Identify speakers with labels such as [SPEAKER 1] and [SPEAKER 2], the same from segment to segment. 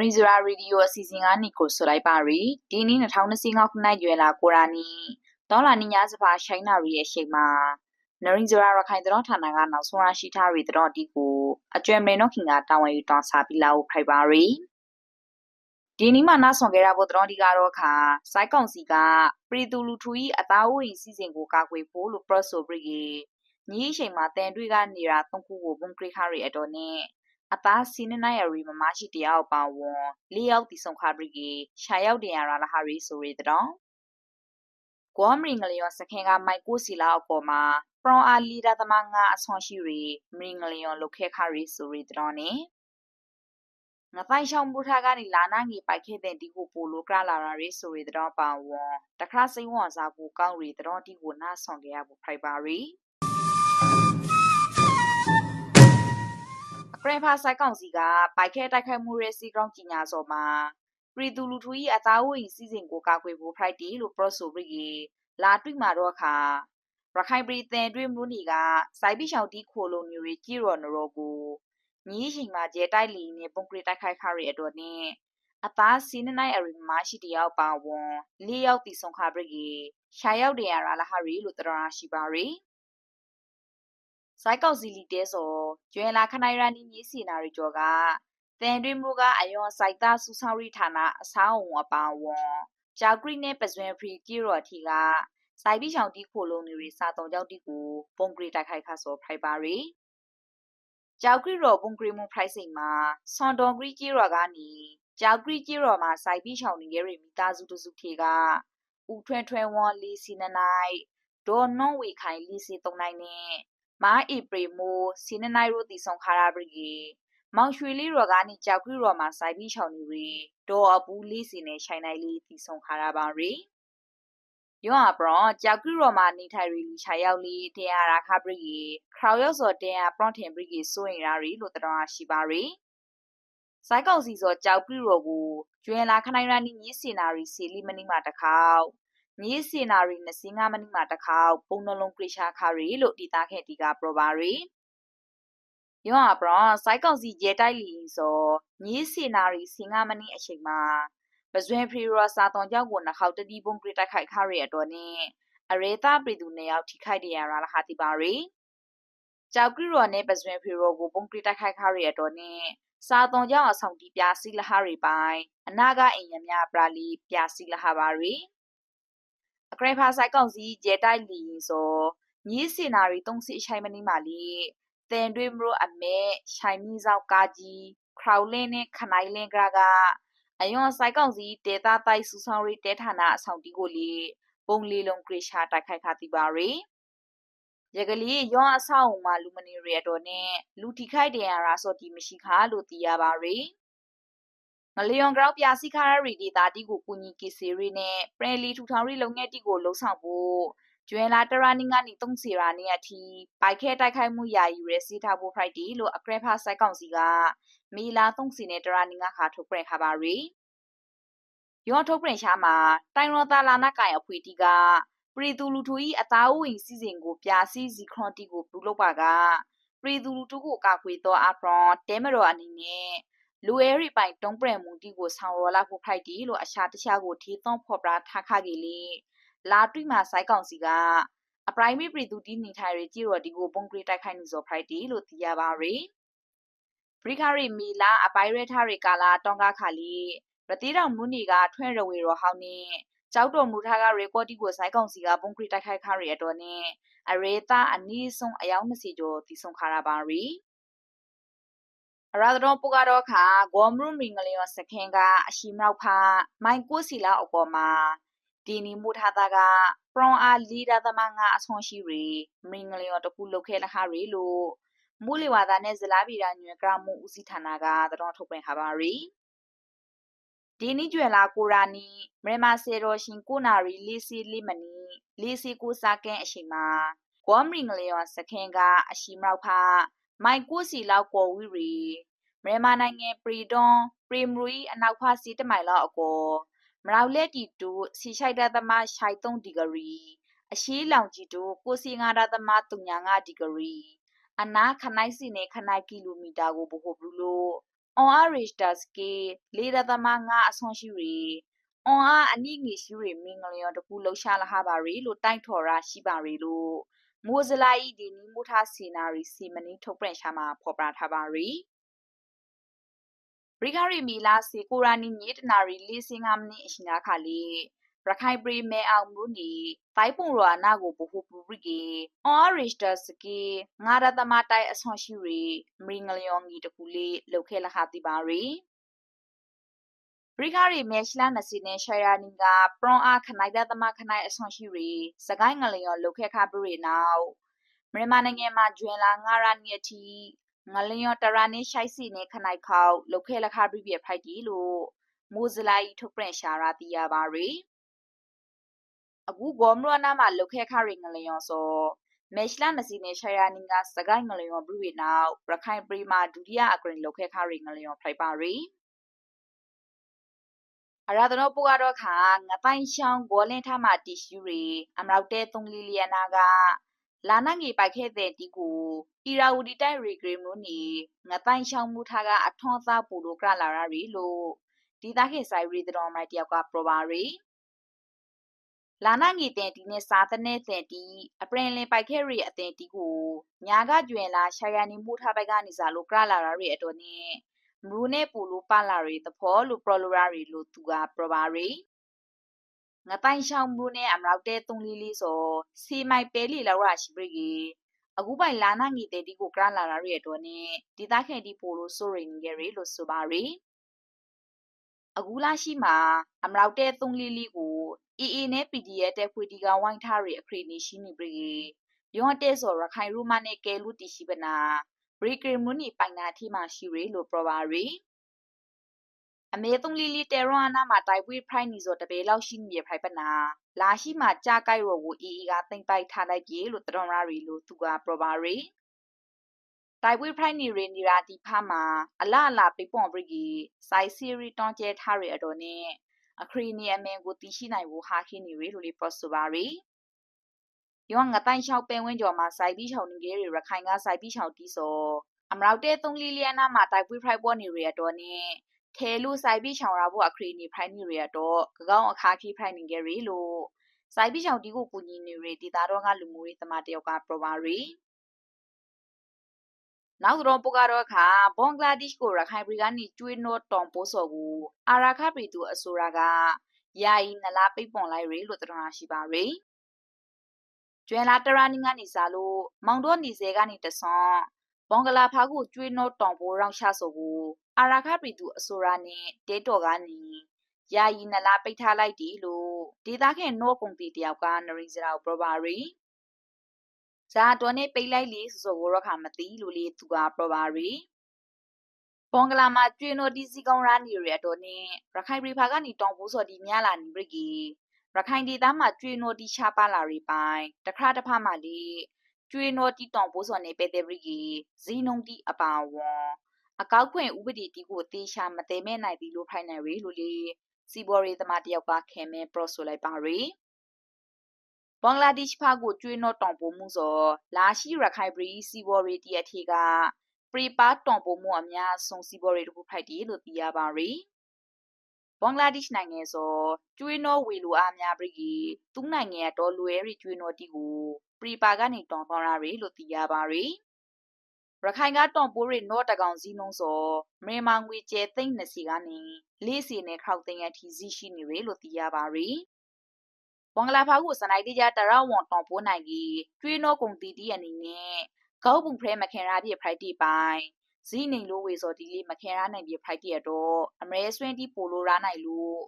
[SPEAKER 1] ရီဇရာရေဒီယိုအစီအစဉ်ကနေကိုဆိုလိုက်ပါရီဒီနေ့2025ခုနှစ်ရွယ်လာကိုရာနီဒေါ်လာနီညာစပါရှိုင်းနာရီရဲ့ရှိမှာနရီဇရာရခိုင်တော်ဌာနကနောက်ဆုံးရရှိထားရီတော်ဒီကိုအကျွဲမေနောခင်ကတာဝန်ယူတောင်းစားပြီးလာဖို့ဖိုက်ပါရီဒီနေ့မှနားဆောင်ခဲ့ရဖို့တော်ဒီကတော့ခါစိုက်ကောင်စီကပရီတူလူထူဤအသားဝိစီစဉ်ကိုကာကွယ်ဖို့လို့ press ဆိုပြီးညီအချိန်မှာတန်တွေးကနေတာသုံးခုကိုဘုံခရိခါရီအတော်နဲ့ အသားစီနနိုင်ရီမမရှိတယောက်ပါဝန်လေးယောက်တီဆုံခါပရီရှာရောက်တင်ရလာဟာရီဆိုရီတောင်းကွန်မရင်ငလျောစခင်ကမိုက်ကိုစီလာအပေါ်မှာပရွန်အာလီဒါသမငါအဆွန်ရှိရီမရင်ငလျောလုခဲခါရီဆိုရီတောင်းနေငပိုင်ရှောင်းဘူထားကနေလာနာငီပိုက်ခဲ့တဲ့ဒီကိုပိုလိုကလာရာရီဆိုရီတောင်းပါဝန်တခါစိမ့်ဝန်စားကိုကောင်းရီတောင်းဒီကိုနာဆောင်ခဲ့ရဖို့ဖိုက်ပါရီ ပရဖာဆိုင်ကောင်စီကပိုက်ခဲတိုက်ခိုက်မှုရဲ့စီကောင်းကြီးညာစော်မှာပရီတူလူထူ၏အသားဝိစီစဉ်ကိုကာကွယ်ဖို့ဖိုက်တီလို့ပရော့ဆိုပြီးလာတွေ့မှာတော့ခါရခိုင်ပြည်တန်တွင်းမှုနီကစိုက်ပိရှောင်တီခိုလိုမျိုးကြီးရော်နရောကိုညီရှိမှာကျဲတိုက်လီနဲ့ပုံကရတိုက်ခိုက်ခရီအတွက်နဲ့အသားစီနနိုင်အရီမရှိတယောက်ပါဝန်လေးယောက်တီဆုံခါပြီးရှာရောက်တယ်ရလာဟာရီလို့တရရှိပါရီ စိုက်ကောက်စီလီတဲစောကျွဲလာခနိုင်ရန်နီမြေစီနာရီကျော်ကတန်တွင်မှုကအယွန်စိုက်သားစူဆောင်ရီဌာနအဆောင်အုံအပါဝန်ကြောက်ကရီနဲ့ပဇွန်ဖရီကီရော်ထီကစိုက်ပြီးချောင်တီခိုလုံးတွေစာတုံကြောက်တီကိုပုံကရီတိုက်ခိုက်ခါစောဖိုက်ပါရီကြောက်ကရီရော်ပုံကရီမူဖိုက်စိန်မှာဆွန်တော်ကရီကီရော်ကနေကြောက်ကရီကီရော်မှာစိုက်ပြီးချောင်နေရမိသားစုတစုထေကဦးထွန်းထွန်းဝွန်လီစီနနိုင်ဒေါ်နွန်ဝေခိုင်လီစီတုံနိုင်နဲ့ မာဧပြီမိုစီနနိုင်ရိုတီဆောင်ခါရာဘရီမောင်ရွှေလေးရော်ကနေကြောက်ခွေရော်မှာစိုက်ပြီးချောင်းနေရီဒေါ်အပူးလေးစီနဲ့ရှိုင်နိုင်လေးတီဆောင်ခါရာပါရီယောအပရောကြောက်ခွေရော်မှာနေထိုင်ရီချာရောက်လေးတရားရာခဘရီခရောင်ရောက်စော်တရားပရွန်ထင်ဘရီစိုးရင်ရာရီလို့တတော်ရှိပါရီစိုက်ကောက်စီစောကြောက်ခွေရော်ကိုကျွဲလာခနိုင်ရနီမြစ်စီနာရီစီလီမနီမှာတခေါက် မြေစီနာရီ25မိနစ်မှတစ်ခါပုံနှလုံးကရရှာခါရီလို့ဒီသားခဲ့တီကပရပါရီယောအပရစိုက်ကောက်စီရဲတိုက်လီဆိုမြေစီနာရီ15မိနစ်အချိန်မှာပဇွန်ဖရီရောစာတုံကြောက်ကိုနှခေါက်တတိပုံကရတိုက်ခိုက်ခါရီအတော်နဲ့အရေတာပြည်သူနေရောက်ထိခိုက်တယ်ရလာဟာတိပါရီကြောက်ကရီရောနဲ့ပဇွန်ဖရီရောကိုပုံကရတိုက်ခိုက်ခါရီအတော်နဲ့စာတုံကြောက်အဆောင်တီပြစီလဟာရီပိုင်းအနာကအင်ရမြပရာလီပြစီလဟာပါရီ အကရဖာဆိုင်ကောင်စီဂျေတိုက်လီဆိုညီစင်နာရီတုံးစီရှိုင်မနီမာလီတန်တွေမရိုအမဲရှိုင်မီဇောက်ကာကြီးခရောင်လင်းနဲ့ခနိုင်လင်းကရာကအယွန်ဆိုင်ကောင်စီဒေတာတိုက်ဆူဆောင်ရီတဲဌာနအဆောင်တီကိုလီပုံလီလုံးကရရှာတိုက်ခိုက်ခါတိပါရီရကလေးရွာအဆောင်မှာလူမနီရီအတော်နဲ့လူထိခိုက်တယ်ရတာဆိုတီမရှိခါလို့သိရပါရီ မလျွန်ဂရောက်ပြစီခါရရီဒီတာတီကိုကူညီကီစီရီနဲ့ပရလီထူထောင်ရီလုံငယ်တီကိုလှုံ့ဆော်ဖို့ကျွဲလာတရာနီငါနီတုံးစီရာနေအထိပိုက်ခဲတိုက်ခိုက်မှုယာယူရဲစီထားဖို့ဖိုက်တီလို့အကရဖာဆိုင်ကောင်စီကမီလာတုံးစီနဲ့တရာနီငါခါထုတ်ပြန်ခါပါရီယောထုတ်ပြန်ရှာမှာတိုင်ရောတာလာနာကိုင်အဖွေတီကပရီတူလူထူဤအသားဝင်စီစဉ်ကိုပြစီစီခရွန်တီကိုပြုလုပ်ပါကပရီတူလူထူကိုကာကွယ်တော့အဖရွန်တဲမတော်အနေနဲ့ လူအဲရီပိုင်တုံးပရမူတီကိုဆောင်ရောလာဖို့ဖိုက်တီလို့အရှာတခြားကိုထီသွန်ဖော်ပရာထားခကြီးလေလာတွိမှာစိုက်ကောင်စီကအပရိုင်မီပရီသူတီနေထိုင်ရကြည့်တော့ဒီကိုပုံကရီတိုက်ခိုက်နေစောဖိုက်တီလို့သိရပါရီပရိခရီမီလာအပိုင်ရထားရီကာလာတောင်ကခါလီရတိတော်မူနီကထွဲရဝေရောဟောင်းနေကြောက်တော်မူထားကရေကော့တီကိုစိုက်ကောင်စီကပုံကရီတိုက်ခိုက်ခါရီအတော်နဲ့အရေတာအနီးဆုံးအယောက်20ကျော်တီဆုံခါရပါရီ အရာတော်ပူကတော့ခါဂေါမရုမင်္ဂလျောစခင်ကအရှိမြောက်ဖာမိုင်ကိုစီလာအပေါ်မှာဒီနီမူထားတာကပရွန်အာလီဒါသမငါအဆွန်ရှိရီမင်္ဂလျောတခုလုတ်ခဲလခရီလို့မူလီဝါဒနဲ့ဇလာဗီရာညွေကရမှုဦးစီးဌာနကတော်ထုတ်ပြန်ခပါရီဒီနီကျွယ်လာကိုရာနီမရမဆေရောရှင်ကိုနာရီလီစီလီမနီလီစီကိုစာကဲအရှိမှာဂေါမင်္ဂလျောစခင်ကအရှိမြောက်ဖာ မိုင်ကိုစီလောက်ကိုဝီရီမြန်မာနိုင်ငံပရီဒွန်ပရီမရီအနောက်ဖာစီတမိုင်လောက်အကောမရောက်လက်တီတူစီရှိုက်ဒသမရှိုက်3ဒီဂရီအရှိလောင်ကြီးတူကိုစီငါဒသမ3ညာ5ဒီဂရီအနာခနိုင်စီနေခနိုင်ကီလိုမီတာကိုဘို့ဘလူလို့ on average das ke 4.5အဆွန်ရှိရီ on အားအနိငေရှိရီမင်္ဂလျောတကူလှရှာလာဟာပါရီလို့တိုက်ထော်ရာရှိပါရီလို့ မိုဇလာဤဒီနီမူထာစီနာရီစီမနီထုတ်ပြန်ရှာမှာဖော်ပြထားပါရီဘရိဂရီမီလာစီကိုရာနီညေတနာရီ၄၅မိနစ်အရှင်နာခါလေးရခိုင်ပရီမဲအောင်မှုနီတိုင်ပုံရောနာကိုဘဟုပူပရီကေအော်ရစ်တာစကီငါရသမတိုင်အဆွန်ရှိရီမရီငလျောငီတကူလေးလောက်ခဲလခတိပါရီ ရိခါရီမဲရှလာနစီနေရှာယာနီကပရွန်အားခနိုင်တဲ့သမခနိုင်အဆွန်ရှိရီစကိုင်းငလျောလောက်ခဲခပရီနောက်မြန်မာနိုင်ငံမှာကျွင်လာငါရနီအတီငလျောတရာနေရှိုက်စီနေခနိုင်ခေါလောက်ခဲလခပရီပြဖိုက်တီလို့မိုဇလာဤထုတ်ပြန်ရှာရာတီးရပါရီအခုဂေါမရနာမှာလောက်ခဲခရီငလျောစောမေရှလာနစီနေရှာယာနီကစကိုင်းငလျောဘရီနောက်ရခိုင်ပရီမာဒုတိယအကရင်လောက်ခဲခရီငလျောဖိုက်ပါရီအ ရာဒနောပူကတော့ခါငပိုင်ရှောင်းဂေါလင်းထားမှာတီရှူရီအမရောက်တဲ့သုံးလီလီယနာကလာနငေပိုက်ခဲ့တဲ့တီကိုအီရာဝဒီတိုင်ရီဂရမ်လို့နေငပိုင်ရှောင်းမှုထားကအထွန်သားပူလို့ကလာရရီလို့ဒီသားခေဆိုင်ရီတော်မိုင်တယောက်ကပရပါရီလာနာငီတင်တီနဲ့စာတနဲ့တင်တီအပရင်လင်ပိုက်ခဲရီအတင်တီကိုညာကကျွင်လာရှာယာနီမှုထားပိုက်ကနေစားလို့ကလာလာရီအတော်နဲ့ မရူနဲ့ပူလို့ပလာရီသဖောလို့ပရလိုရာရီလို့သူကပရပါရီငပိုင်ရှောင်းမှုနဲ့အမရောက်တဲ့သုံးလီလီဆိုစီမိုက်ပဲလီလောက်ရရှိပြီကြီးအခုပိုင်လာနာငီတဲ့ဒီကိုကရလာရီအတော်နဲ့ဒီသားခဲဒီပိုလို့ဆိုရင်ငယ်ရီလို့ဆိုပါရီအခုလာရှိမှာအမရောက်တဲ့သုံးလီလီကို AA နဲ့ PDF တဲ့ဖွေတီကဝိုင်းထားရအခရီနေရှိနေပြီယောတဲ့ဆိုရခိုင်ရူမနဲ့ကဲလူတီရှိပနာဘ ရီကရီမူနီပိုင်နာထီမှာရှိရလို့ပြောပါရီအမေသုံးလီလီတေရွန်နာမှာတိုက်ပွေးဖိုင်နီဆိုတပေလောက်ရှိနေဖိုင်ပနာလာရှိမှာကြာကိုက်ရောကို AA ကတင်ပိုက်ထားလိုက်ကြီးလို့တတော်ရရီလို့သူကပြောပါရီတိုင်ပွေးဖိုင်နီရီနီရာတီဖာမှာအလာအလာပိပွန်ဘရီဂီစိုက်စီရီတွန်ကျဲထားရအတော်နဲ့အခရီနီအမင်ကိုတည်ရှိနိုင်ဖို့ဟာခင်းနေရလို့လေးပတ်ဆိုပါရီ ယောငါတိုင်လျှောက်ပင်ဝင်းကျော်မှာစိုက်ပြီးချောင်းနေကြီးရခိုင်ကစိုက်ပြီးချောင်းတီးစောအမရောက်တဲ့သုံးလီလီယနာမှာတိုက်ပွေးဖိုက်ပေါ်နေရတော့နဲ့ထဲလူစိုက်ပြီးချောင်းရဖို့အခရီနီဖိုင်နေရတော့ကကောင်းအခါခီဖိုင်နေကြရီလို့စိုက်ပြီးချောင်းတီးကိုကူညီနေရဒေတာတော့ကလူမျိုးရေးသမားတယောက်ကပရပါရီနောက်တော့ပုကတော့ခါဘွန်ဂလာဒေ့ရှ်ကိုရခိုင်ပြည်ကနေကျွေးနော့တောင်ပိုးစော်ကိုအာရာခပြည်သူအစိုးရကယာယီနလားပိတ်ပွန်လိုက်ရလို့တရနာရှိပါရယ် ကျွဲလာတရာနီကနေစားလို့မောင်တော့နေစေကနေတဆွန်ဘွန်ဂလာဖာကိုကျွေးနော့တောင်ပိုးရောင်ရှာဆိုကိုအာရာခပြည်သူအစိုးရနဲ့တဲတော်ကနေယာယီနလားပိတ်ထားလိုက်တယ်လို့ဒေသခံနော့ကုံတီတယောက်ကနရီစရာကိုပြောပါရယ်ဇာတော်နဲ့ပိတ်လိုက်လေဆိုဆိုကိုတော့ခါမသိလို့လေသူကပြောပါရီဘွန်ဂလာမှာကျွေနိုတီစီကောင်ရာနီရတော်နဲ့ရခိုင်ပြည်ဖာကနေတောင်ပိုးစော်ဒီမြလာနီဘရကီ ရခိုင်ဒေသမှာကျွေနိုတီချပါလာရီပိုင်တခါတဖမှလေကျွေနိုတီတောင်ပိုးစော်နေပဲတဲ့ဘရကီဇီနုံတီအပါဝွန်အကောက်ခွင့်ဥပဒေတီကိုတေချာမတဲမဲ့နိုင်သည်လို့ဖိုင်နယ်ရီလို့လေစီဘော်ရီသမားတယောက်ကခဲမဲပရော့ဆိုလိုက်ပါရီဘင်္ဂလားဒေ့ရှ်ဖာကိုကျွေးနော့တောင်ပိုမှုစောလာရှိရခိုင်ပရီစီဘော်ရီတီအထေကပရီပါတောင်ပိုမှုအများဆုံးစီဘော်ရီတခုဖိုက်တီလို့သိရပါရီ ဘင်္ဂလားဒေ့ရှ်နိုင်ငံဆိုကျွေးနော့ဝေလိုအားများပြီသူနိုင်ငံတော်လွယ်ရီကျွေးနော့တီကိုပရီပါကနေတောင်သွားရရီလို့သိရပါရီရခိုင်ကတောင်ပိုးရီနော့တကောင်စီလုံးစောမြန်မာငွေကျဲသိန်း20ကနေလေးစီနဲ့ခောက်သိန်းအထိစီရှိနေရလို့သိရပါရီဝမ်ဂလာဖာကိုစနိုင်တိကြတရဝွန်တောင်ပိုးနိုင်ကြီးကျွေးနောကုံတီတီအနေနဲ့ကောက်ပုံဖရဲမခင်ရာပြဖိုက်တီပိုင်း ဇီနေလိုဝေစောဒီလေးမခင်ရာနိုင်ပြဖိုက်တီရတော့အမရဲဆွင်းတီပိုလိုရာနိုင်လို့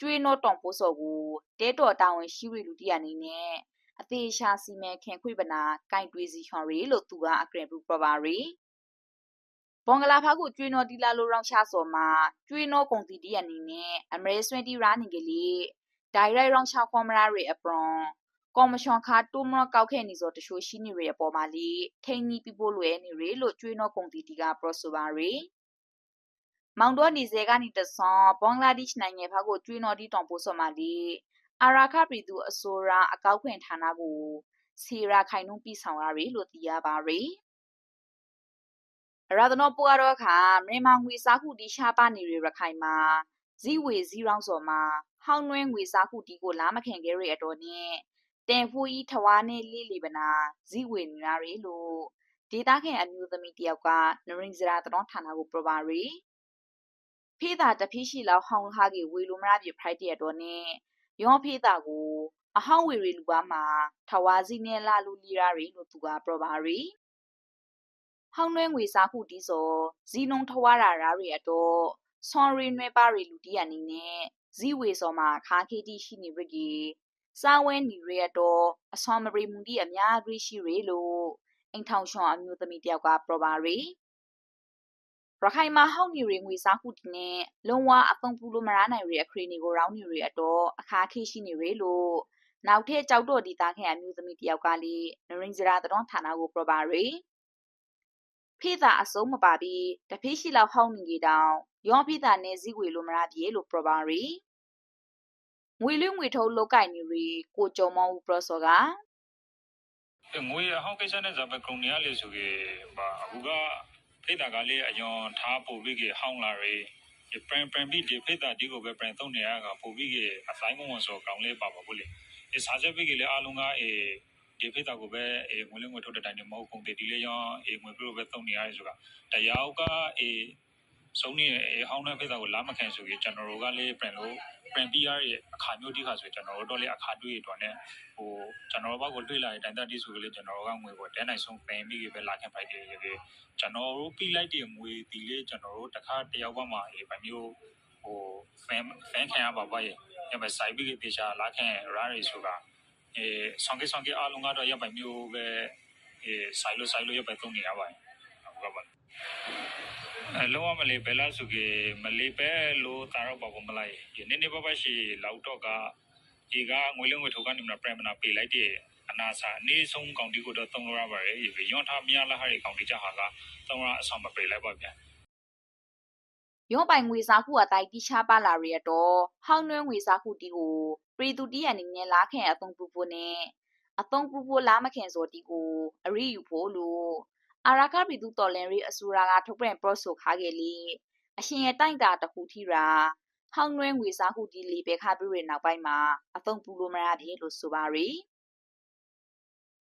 [SPEAKER 1] ကျွေးနောတောင်ပိုးစောကိုတဲတော်တာဝန်ရှိရီလူတီအနေနဲ့အသေးရှာစီမံခင်ခွေပနာကင်တွေးစီချွန်ရီလို့သူကအကရင်ပူပပါရီဘွန်ဂလာဖာကိုကျွေးနောတီလာလိုရောင်ချစောမှာကျွေးနောကုံတီတီအနေနဲ့အမရဲဆွင်းတီရာနေကလေးဒါရိုက်ရောင်းချခေါမရာရီအပရွန် ကော်မရှင်ခါတူမကောက်ခဲနေစောတချို့ရှိနေရအပေါ်မှာလီထိန်နီပြဖို့လွယ်နေရလို့ကျွေးနောကုန်တီတီကပရော့ဆိုပါရီမောင်တော်နေစေကနေတဆွန်ဘင်္ဂလားဒေ့ရှ်နိုင်ငံဖာကိုကျွေးနောတီတောင်ပို့ဆိုမာလီအာရာခပြည်သူအစိုးရအကောက်ခွင့်ဌာနကိုစီရာခိုင်နှုံးပြီးဆောင်ရရီလို့သိရပါရီရာသနောပူကတော့ခါမြန်မာငွေစားခုတီရှားပါနေရရခိုင်မှာဇီဝေဇီရောင်းစော်မှာဟောင်းနှွဲငွေစားခုတီကိုလာမခင်ခဲ့ရအတော်နဲ့ တင်ဖူကြီးထဝါနဲ့လေးလီပနာဇီဝေနေရရီလို့ဒေတာခင်အမျိုးသမီးတယောက်ကနရင်စရာတတော်ဌာနကိုပြပါရီဖေးတာတဖိရှိလောက်ဟောင်းဟာကြီးဝေလိုမရပြဖိုက်တဲ့တော်နဲ့ရောဖေးတာကိုအဟောင်းဝေရီလူပါမှာထဝါစီနဲ့လာလူလီရာရီလို့သူကပြပါရီဟောင်းနှွဲငွေစားခုတီးစောဇီနုံထဝါရာရာရီအတော့ဆွန်ရီနွဲပါရီလူတီးရနေနဲ့ဇီဝေစောမှာခါခေတီရှိနေရကြီး စာဝဲနေရတော့အဆွန်မရီမူတီအများကြီးရှိရလို့အိမ်ထောင်ရှောင်းအမျိုးသမီးတယောက်ကပြပါရီရခိုင်မှာဟောက်နေရငွေစားခုတီနဲ့လုံဝအပုံပူလိုမရနိုင်ရအခရီနေကိုရောင်းနေရအတော့အခါခေရှိနေရလို့နောက်ထည့်ကြောက်တော့ဒီသားခင်အမျိုးသမီးတယောက်ကလေနရင်စရာတတော်ဌာနကိုပြပါရီဖေးတာအစုံမပါပြီးတဖေးရှိလောက်ဟောင်းနေကြတောင်ရောဖေးတာနဲ့ဇီဝေလိုမရပြေလို့ပြပါရီ ငွေလွငွေထုတ်လောက်ကင်နေရီကိုကြုံမောင်းပရောစောက
[SPEAKER 2] ငွေအဟောင်းကိစ္စနဲ့ဇာဘက်ကုံနေရလေဆိုကေဘာအခုကဖိတာကလေးအယောင်ထားပို့ပြီးကေဟောင်းလာရေပရန်ပရန်ပြီးဒီဖိတာဒီကိုပဲပရန်သုံးနေရကပို့ပြီးကေအဆိုင်မဝန်ဆိုကောင်းလေးပါပါဘူးလေအဲစားချက်ပြီးကေလေအားလုံးကအေဒီဖိတာကိုပဲအေငွေလေးငွေထုတ်တဲ့တိုင်းမဟုတ်ကုန်ဒီလေးရောအေငွေပြီးတော့ပဲသုံးနေရတယ်ဆိုတာတရားကအေဆုံးနေဟောင်းတဲ့ဖိတာကိုလာမခံဆိုကေကျွန်တော်တို့ကလေးပရန်လို့ ပြန်ပြီးရရဲ့အခါမျိုးတိခါဆိုကျွန်တော်တို့တော့လေအခါတွေ့ရတော့ ਨੇ ဟိုကျွန်တော်ဘက်ကိုတွေ့လာတဲ့တိုင်တတိဆိုကလေးကျွန်တော်တို့ကငွေပေါ်တဲနိုင်ဆုံးပင်ပြီးပဲလာခင်ဖိုက်တယ်ရေကျွန်တော်တို့ပြီးလိုက်တဲ့ငွေဒီလေးကျွန်တော်တို့တစ်ခါတယောက်ဘက်မှာအေးဗမျိုးဟိုဖန်ဖန်ခံရပါပါရဲ့ရမယ်စိုက်ပြီးတေချာလာခင်ရာရီဆိုတာအဲဆောင်ကေဆောင်ကေအားလုံးကတော့ရပိုင်မျိုးပဲအဲဆိုင်လို့ဆိုင်လို့ရပိုင်သုံးနေရပါတယ်ဟုတ်ပါပါအ လုံးဝမလေးဘယ်လားဆိုကေမလေးပဲလို့တာတော့ပါဘမလိုက်ဒီနေ့နေ့ဘဘရှိလောက်တော့ကဒီကငွေလုံးငွေထုတ်ကနေမပရမနာပေးလိုက်တဲ့အနာစာအနည်းဆုံးကောင်တီကိုတော့သုံးလို့ရပါတယ်ရေရွန်ထားမြလာဟာတွေကောင်တီကြဟာကသုံးရအဆောင်မပေးလိုက်ပါဗျာ
[SPEAKER 1] ရောပိုင်ငွေစားခုအတိုင်းတိချပါလာရတော့ဟောင်းနှွဲငွေစားခုတီကိုပရီတူတီရအနေနဲ့လာခင်အသုံးပူပူနဲ့အသုံးပူပူလာမခင်စောတီကိုအရိယူဖို့လို့ အာရာခပီတူတော်လန်ရီအစူရာကထုတ်ပြန်ပရော့ဆိုခါခဲ့လေအရှင်ရဲ့တိုင်တာတခုထီရာဟောင်းနှွဲငွေစားခုတီလီပဲခါပြီးရနောက်ပိုင်းမှာအသုံးပူလို့မရသေးလို့ဆိုပါရီ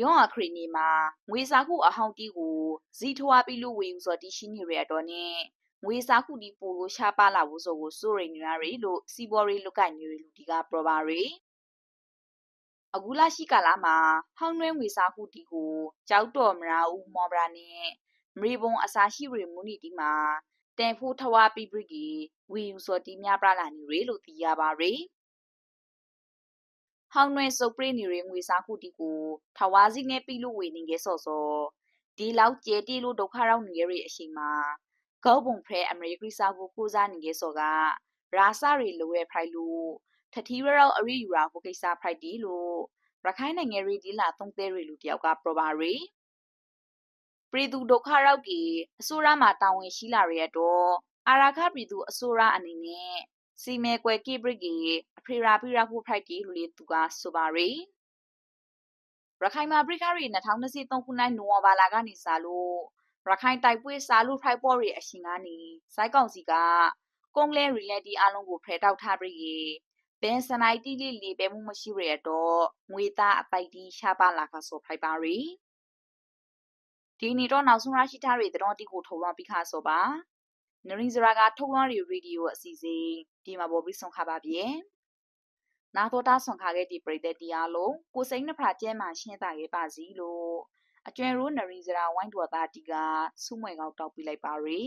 [SPEAKER 1] ယောအခရီနီမှာငွေစားခုအဟောင်းတီကိုဇီထွားပြီးလို့ဝေယူစောတီရှိနေရတော့နဲ့ငွေစားခုဒီပိုလို့ရှားပါလာဖို့ဆိုကိုစိုးရိမ်နေရရီလို့စီဘော်ရီလုကိုင်နေရီလူဒီကပရပါရီ အခုလာရှိကာလာမှာဟောင်းနှဲငွေစားခုဒီကိုကြောက်တော်မရာဦးမော်ဘရာနဲ့မရီဘုံအစာရှိရီမူနီဒီမှာတန်ဖိုးထဝါပီဘရဂီဝီယူစောတီများပလာနေရီလို့သိရပါရီဟောင်းနှဲစုပ်ပရိနေရီငွေစားခုဒီကိုထဝါစီနဲ့ပြီးလို့ဝေနေခဲ့စောစောဒီလောက်ကျဲတီလို့ဒုက္ခရောက်နေရအချိန်မှာကောဘုံဖရဲအမေရိကစာကိုကိုစားနေခဲ့စောကရာစရီလိုရဲဖိုင်လို့ ထထီရရောက်အရိယူရာဟိုကိစ္စဖိုက်တီလို့ရခိုင်နိုင်ငံရီဒီလာသုံးသေးရီလူတယောက်ကပရပါရီပရိသူဒုက္ခရောက်ကြီးအစိုးရမှာတာဝန်ရှိလာရတော့အာရာခပရိသူအစိုးရအနေနဲ့စီမဲကွယ်ကိဘရစ်ကြီးအဖေရာပိရာဖို့ဖိုက်တီလူလေးသူကဆိုပါရီရခိုင်မှာပရိခရီ2023ခုနှစ်နိုဝင်ဘာလကနေစလို့ရခိုင်တိုက်ပွဲစာလူဖိုက်ပေါ်ရီအရှင်ကနေစိုက်ကောင်စီကကုန်းလဲရီလက်တီအလုံးကိုဖရဲတောက်ထားပြီး ဘန်စနိုက်တီလေးလေးပဲမှုမရှိရတော့ငွေသားအပိုက်တီရှားပါလာကဆိုဖိုက်ပါရီဒီနေ့တော့နောက်ဆုံးရရှိထားတဲ့တဲ့တော်တီကိုထုတ်လွှင့်ပြီးခါဆိုပါနရင်းစရာကထုတ်လွှင့်ရီရေဒီယိုအစီအစဉ်ဒီမှာပေါ်ပြီးဆုံးခါပါပြီနာတော်တာဆွန်ခါခဲ့ဒီပရိသတ်တရားလုံးကိုစိမ့်နှဖရာကျဲမှရှင်းတာခဲ့ပါစီလို့အကျွဲရိုးနရီစရာဝိုင်းတော်သားတီကစုမွဲကောက်တောက်ပြလိုက်ပါရီ